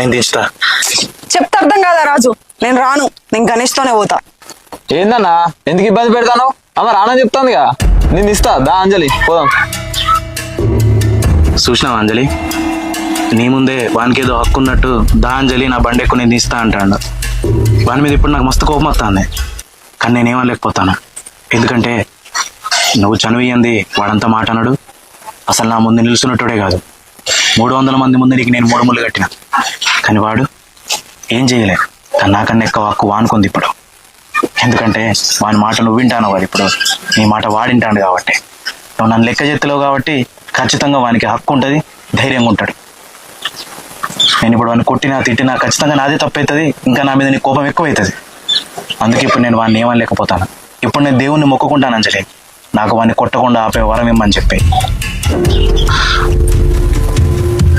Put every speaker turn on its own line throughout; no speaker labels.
నేను దించుతా
చెప్తే అర్థం కాదా రాజు? నేను రాను. నేను గణేష్తోనే పోతా.
ఏందన్నా? ఎందుకు ఇబ్బంది పెడతాను అమ్మ రానని చెప్తాందిగా నేను ఇస్తా. దా అంజలి పోదాం.
చూసినావా అంజలి? నీ ముందే వానికి ఏదో హక్కు ఉన్నట్టు దా అంజలి నా బండి ఎక్కువ నేను తీస్తా అంటాడు. వాని మీద ఇప్పుడు నాకు మస్తు కోపం వస్తుంది కానీ నేనేమనలేకపోతాను ఎందుకంటే నువ్వు చనివియంది వాడంతా మాట అనడు అసలు నా ముందు నిలుస్తున్నట్టుడే కాదు. మూడు వందల మంది ముందు నీకు నేను మూడు ముళ్ళు కట్టిన. కానీ వాడు ఏం చేయలే కానీ నాకన్నా ఎక్కువ హక్కు వానుకుంది ఇప్పుడు. ఎందుకంటే వాని మాట నువ్వు వింటాను వాడు ఇప్పుడు. నీ మాట వాడింటాడు కాబట్టి. నువ్వు నన్ను లెక్క చేత్తలేవు కాబట్టి ఖచ్చితంగా వానికి హక్కు ఉంటుంది ధైర్యంగా ఉంటాడు. నేను ఇప్పుడు వాడిని కొట్టినా తిట్టినా ఖచ్చితంగా నాదే తప్పవుతుంది ఇంకా నా మీద నీ కోపం ఎక్కువైతుంది. అందుకే ఇప్పుడు నేను వాడిని ఏమనలేకపోతాను. ఇప్పుడు నేను దేవుణ్ణి మొక్కుకుంటాను అంజలి నాకు వాడిని కొట్టకుండా ఆపే వరం ఇమ్మని చెప్పి.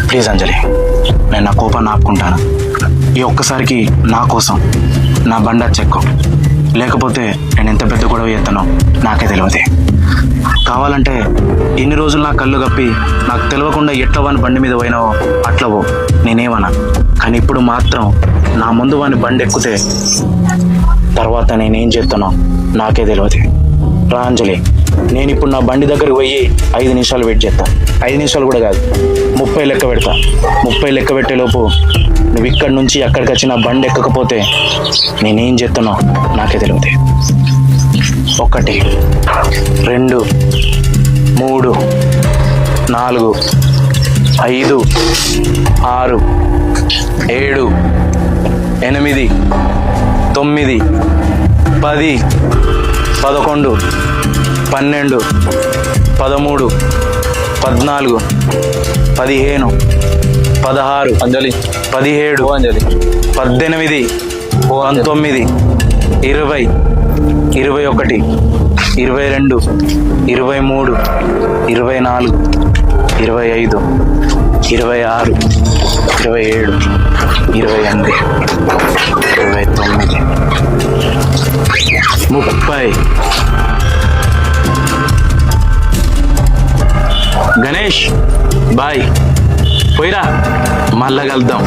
ప్లీజ్ అంజలి. నేను నా కోపాన్ని ఆపుకుంటాను. ఈ ఒక్కసారికి నా కోసం నా బండ చెక్కు. లేకపోతే నేను ఎంత పెద్ద గొడవ చేస్తానో నాకే తెలియదు. కావాలంటే ఇన్ని రోజులు నా కళ్ళు కప్పి నాకు తెలియకుండా ఎట్లా వాని బండి మీద పోయినావో అట్లవో నేనేమన్నా. కానీ ఇప్పుడు మాత్రం నా ముందు వాని బండి ఎక్కితే తర్వాత నేనేం చేస్తానో నాకే తెలియదు. రాంజలి నేను ఇప్పుడు నా బండి దగ్గరికి పోయి ఐదు నిమిషాలు వెయిట్ చేస్తా. ఐదు నిమిషాలు కూడా కాదు ముప్పై లెక్క పెడతా. ముప్పై లెక్క పెట్టేలోపు నువ్వు ఇక్కడి నుంచి అక్కడికి వచ్చి నా బండి ఎక్కకపోతే నేనేం చేస్తానో నాకే తెలియదు. ఒకటి రెండు మూడు నాలుగు ఐదు ఆరు ఏడు ఎనిమిది తొమ్మిది పది పదకొండు పన్నెండు పదమూడు పద్నాలుగు పదిహేను పదహారు
అంజలి.
పదిహేడు
అంజలి.
పద్దెనిమిది పంతొమ్మిది ఇరవై ఇరవై ఒకటి ఇరవై రెండు ఇరవై మూడు ఇరవై నాలుగు ఇరవై ఐదు ఇరవై ఆరు ఇరవై ఏడు ఇరవై ఎనిమిది ఇరవై తొమ్మిది ముప్పై గణేష్ బాయ్. పోయిరా మళ్ళా కలుద్దాం.